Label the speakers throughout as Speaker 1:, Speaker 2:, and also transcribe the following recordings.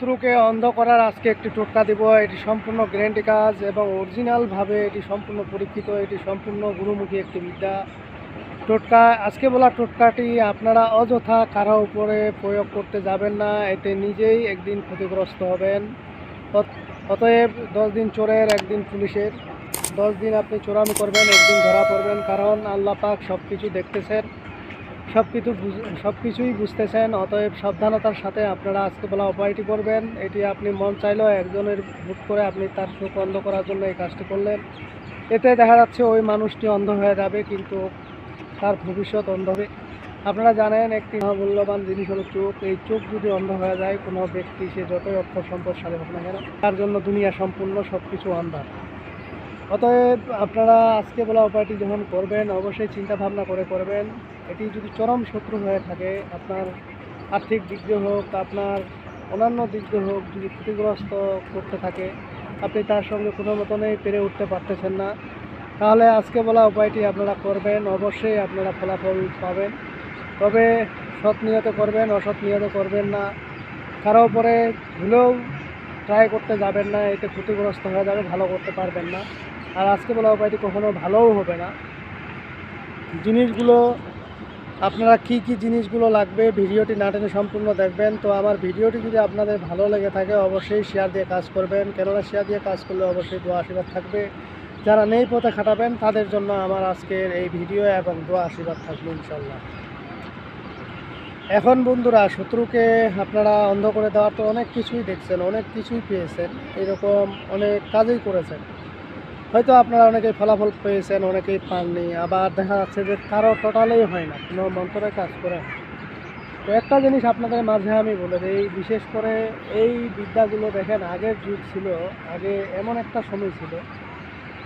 Speaker 1: শত্রুকে অন্ধ করার আজকে একটি টোটকা দিব। এটি সম্পূর্ণ গ্যারেন্টি কাজ এবং অরিজিনালভাবে এটি সম্পূর্ণ পরীক্ষিত। এটি সম্পূর্ণ গুরুমুখী একটি বিদ্যা। টোটকা, আজকে বলা টোটকাটি আপনারা অযথা কারও উপরে প্রয়োগ করতে যাবেন না। এতে নিজেই একদিন ক্ষতিগ্রস্ত হবেন। অতএব দশ দিন চোরের, একদিন পুলিশের। দশ দিন আপনি চোরামি করবেন, একদিন ধরা পড়বেন। কারণ আল্লাহ পাক সব কিছু দেখতেছেন। সব কিছু সব কিছুই বুঝতেছেন অতএব সাবধানতার সাথে আপনারা আজকে বলা উপায়টি করবেন। এটি আপনি মন চাইলেও একজনের ভোট করে আপনি তার সুখ অন্ধ করার জন্য এই কাজটি করলেন। এতে দেখা যাচ্ছে ওই মানুষটি অন্ধ হয়ে যাবে, কিন্তু তার ভবিষ্যৎ অন্ধ হবে। আপনারা জানেন, একটি মূল্যবান জিনিস হলো চোখ। এই চোখ যদি অন্ধ হয়ে যায়, কোনো ব্যক্তি সে যতই অর্থ সম্পদশালী হোক না কেন, তার জন্য দুনিয়া সম্পূর্ণ সব কিছু অন্ধার অতএব আপনারা আজকে বলা উপায়টি যখন করবেন, অবশ্যই চিন্তা ভাবনা করে করবেন। এটি যদি চরম শত্রু হয়ে থাকে, আপনার আর্থিক দিক দিয়ে হোক আপনার অন্যান্য দিক দিয়ে হোক, যদি ক্ষতিগ্রস্ত করতে থাকে, আপনি তার সঙ্গে কোনো মতনই পেরে উঠতে পারতেছেন না। তাহলে আজকে বলা উপায়টি আপনারা করবেন, অবশ্যই আপনারা ফলাফল পাবেন। তবে সৎ নিয়ত করবেন, অসৎ নিয়ত করবেন না। কারও উপরে ভুলেও ট্রাই করতে যাবেন না, এতে ক্ষতিগ্রস্ত হয়ে যাবে, ভালো করতে পারবেন না। আর আজকে বলা উপায়টি কখনো ভালোও হবে না। জিনিসগুলো আপনারা কি কি জিনিসগুলো লাগবে ভিডিওটি না টেনে সম্পূর্ণ দেখবেন। তো আমার ভিডিওটি যদি আপনাদের ভালো লেগে থাকে, অবশ্যই শেয়ার দিয়ে কাজ করবেন। কেননা শেয়ার দিয়ে কাজ করলে অবশ্যই দোয়া আশীর্বাদ থাকবে। যারা নেই পথে খাটাবেন, তাদের জন্য আমার আজকের এই ভিডিও এবং দোয়া আশীর্বাদ থাকবে ইনশাল্লাহ এখন বন্ধুরা, শত্রুকে আপনারা অন্ধ করে দেওয়ার তো অনেক কিছুই দেখছেন, অনেক কিছুই পেয়েছেন। এরকম অনেক কাজই করেছেন। হয়তো আপনারা অনেকেই ফলাফল পেয়েছেন, অনেকেই পাননি, আবার দেখা যাচ্ছে যে কারও টোটালেই হয় না, কোনো মন্ত্রে কাজ করে তো একটা জিনিস আপনাদের মাঝে আমি বলে দিই, বিশেষ করে এই বিদ্যাগুলো দেখেন, আগের যুগ ছিল, আগে এমন একটা সময় ছিল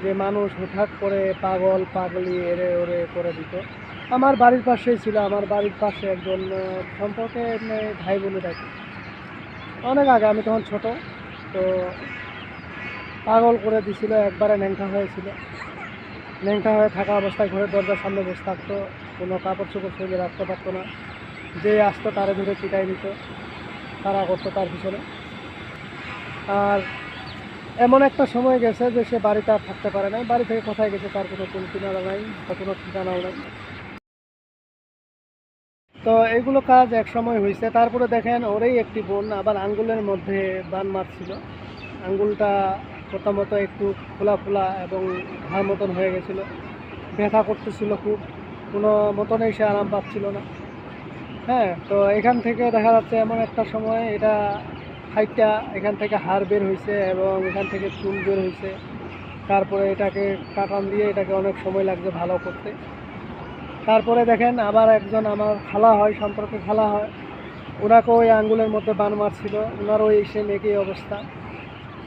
Speaker 1: যে মানুষ হঠাৎ করে পাগল, পাগলি এরে ওরে করে দিত। আমার বাড়ির পাশেই ছিল, আমার বাড়ির পাশে একজন সম্পর্কে ভাই বোনে ডাকি অনেক আগে, আমি তখন ছোট, তো পাগল করে দিছিল, একবারে ন্যাংটা হয়েছিল। ন্যাংটা হয়ে থাকা অবস্থায় ঘরের দরজার সামনে বসে থাকতো। কোনো কাপড় চোপড় শরীরে রাখতে পারতো না। যে আসতো তারে ধরে চিটাই দিত তারা করতো তার পিছনে। আর এমন একটা সময় গেছে যে সে বাড়িতে আর থাকতে পারে নাই। বাড়ি থেকে কোথায় গেছে তার কোনো কোন কিনারা নাই, বা কোনো ঠিকানাও নাই। তো এগুলো কাজ এক সময় হয়েছে তারপরে দেখেন, ওরই একটি বোন আবার আঙ্গুলের মধ্যে বান মারছিল। আঙ্গুলটা প্রথমত একটু ফোলা ফোলা এবং ঘাড় মতন হয়ে গেছিল। ব্যথা করতেছিল খুব। কোনো মতনই সে আরাম পাচ্ছিল না। হ্যাঁ তো এখান থেকে দেখা যাচ্ছে এমন একটা সময় এটা হাইটটা এখান থেকে হাড় বের হয়েছে এবং এখান থেকে চুল বের হয়েছে। তারপরে এটাকে কাটান দিয়ে এটাকে অনেক সময় লাগছে ভালো করতে। তারপরে দেখেন আবার একজন আমার খালা হয়, সম্পর্কে খালা হয়। ওনাকেও ওই আঙ্গুলের মধ্যে বান মারছিল। ওনারও এই সেম একই অবস্থা।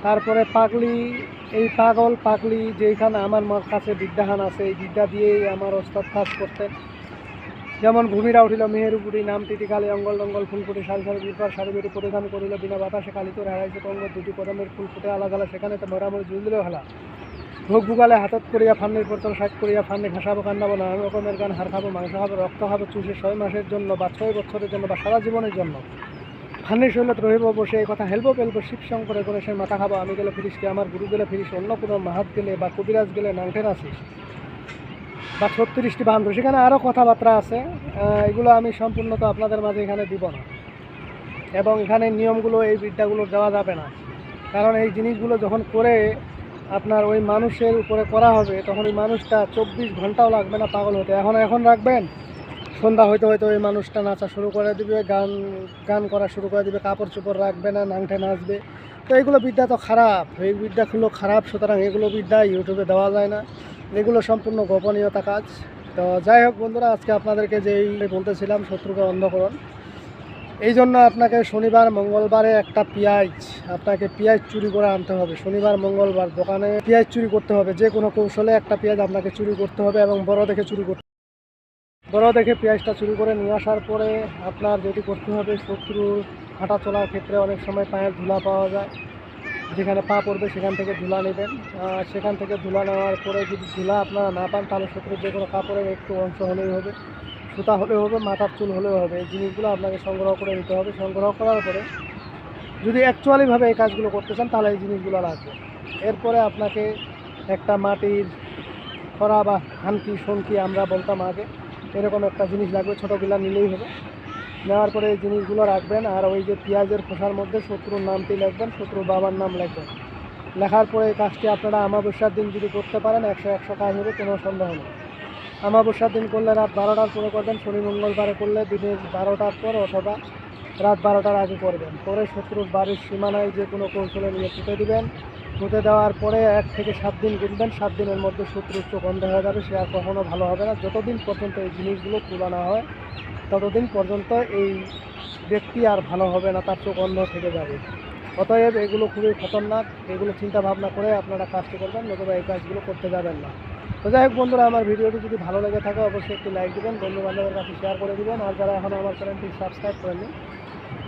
Speaker 1: তারপরে পাগলি, এই পাগল পাগলি যেইখানে আমার মার কাছে বিদ্যাহান আছে, এই বিদ্যা দিয়েই আমার ওস্তাদ কাজ করতেন। যেমন ভূমিরা উঠিল, মেহেরুপুরি নাম তিতি কালী অঙ্গল টঙ্গল ফুল ফুটে সারি সারি বিপার সারি বেটি পরিধান করিল, বিনা বাতাসে কালিত হারাইছে টঙ্গ দুটি কদমের ফুল ফুটে আলাদা আলাদা সেখানে তো মরামরি জুজলেও হালা। ভোগ ভুগালে হাতত করিয়া ফান্নির পরতল সাইড করিয়া ফান্নি ঘাসাবো কান্দাবো নানান রকমের গান হার খাব, মাংস খাব, রক্ত খাব, চুষে ছয় মাসের জন্য বা ছয় বছরের জন্য বা সারা জীবনের জন্য। ফান্নির শৈলত রহিব বসে, এই কথা হেলবো পেলবো, শিব শঙ্করে গণেশের মাথা খাব। আমি গেলে ফিরিস কি, আমার গুরু গেলে ফিরিস, অন্য কোনো মাহাত গেলে বা কবিরাজ গেলে নাংটেন আসিস বা ছত্রিশটি বান্ধব, সেখানে আরও কথাবার্তা আছে। এগুলো আমি সম্পূর্ণত আপনাদের মাঝে এখানে দিব না। এবং এখানে নিয়মগুলো, এই বিদ্যাগুলো দেওয়া যাবে না। কারণ এই জিনিসগুলো যখন করে আপনার ওই মানুষের উপরে করা হবে, তখন ওই মানুষটা চব্বিশ ঘন্টাও লাগবে না, পাগল হতে। এখন এখন রাখবেন? সন্ধ্যা হয়তো হয়তো ওই মানুষটা নাচা শুরু করে দিবে, গান গান করা শুরু করে দিবে, কাপড় চোপড় রাখবে না, নাংটে নাচবে। তো এগুলো বিদ্যা তো খারাপ, এই বিদ্যাগুলো খারাপ, সুতরাং এগুলো বিদ্যা ইউটিউবে দেওয়া যায় না। এগুলো সম্পূর্ণ গোপনীয়তা কাজ। তো যাই হোক বন্ধুরা, আজকে আপনাদেরকে যেই বলতেছিলাম, শত্রুকে অন্ধকরণ, এই জন্য আপনাকে শনিবার, মঙ্গলবারে একটা পেঁয়াজ, আপনাকে পেঁয়াজ চুরি করে আনতে হবে। শনিবার, মঙ্গলবার দোকানে পেঁয়াজ চুরি করতে হবে। যে কোনো কৌশলে একটা পেঁয়াজ আপনাকে চুরি করতে হবে এবং বড় দেখে চুরি করতে বড় দেখে পেঁয়াজটা চুরি করে নিয়ে আসার পরে আপনার যেটি করতে হবে শত্রুর হাঁটা চলার ক্ষেত্রে অনেক সময় পায়ের ধুলা পাওয়া যায়। যেখানে পা পড়বে সেখান থেকে ধুলা নেবেন। সেখান থেকে ধুলা নেওয়ার পরে যদি ধুলা আপনারা না পান, তাহলে শত্রুর যে কোনো কাপড়ের একটু অংশ হলেই হবে, সুতা হলেও হবে, মাথার চুল হলেও হবে। এই জিনিসগুলো আপনাকে সংগ্রহ করে নিতে হবে। সংগ্রহ করার পরে যদি অ্যাকচুয়ালিভাবে এই কাজগুলো করতে চান, তাহলে এই জিনিসগুলো লাগবে এরপরে আপনাকে একটা মাটির খরা বা হানকি শনকি আমরা বলতাম আগে। এরকম একটা জিনিস লাগবে ছোটোগুলা নিলেই হবে। নেওয়ার পরে এই জিনিসগুলো রাখবেন আর ওই যে পেঁয়াজের খোসার মধ্যে শত্রুর নামটি লিখবেন, শত্রুর বাবার নাম লিখবেন। লেখার পরে এই কাজটি আপনারা আমাবস্যার দিন যদি করতে পারেন, একশো একশো কাজ হবে, কোনো সন্দেহ নেই। আমাবস্যার দিন করলে রাত বারোটার পরে করবেন, শনি মঙ্গলবারে করলে দিনের বারোটার পর অথবা রাত বারোটার আগে করবেন। পরে শত্রুর বাড়ির সীমানায় যে কোনো কৌশলে নিয়ে পুঁতে দিবেন। পুঁতে দেওয়ার পরে এক থেকে সাত দিন গুনবেন সাত দিনের মধ্যে শত্রুর চোখ বন্ধ হয়ে যাবে, সে আর কখনো ভালো হবে না। যতদিন পর্যন্ত এই জিনিসগুলো তোলা না হয়, ততদিন পর্যন্ত এই ব্যক্তি আর ভালো হবে না, তার চোখ অন্ধ থেকে যাবে। অতএব এগুলো খুবই খতরনাক, এগুলো চিন্তা ভাবনা করে আপনারা কাজটি করবেন, নতুবা এই কাজগুলো করতে যাবেন না। তো যাই হোক বন্ধুরা, আমার ভিডিওটি যদি ভালো লেগে থাকে, অবশ্যই একটি লাইক দেবেন বন্ধু বান্ধবের কাছে শেয়ার করে দিবেন, আর যারা এখনও আমার চ্যানেলটি সাবস্ক্রাইব করেনি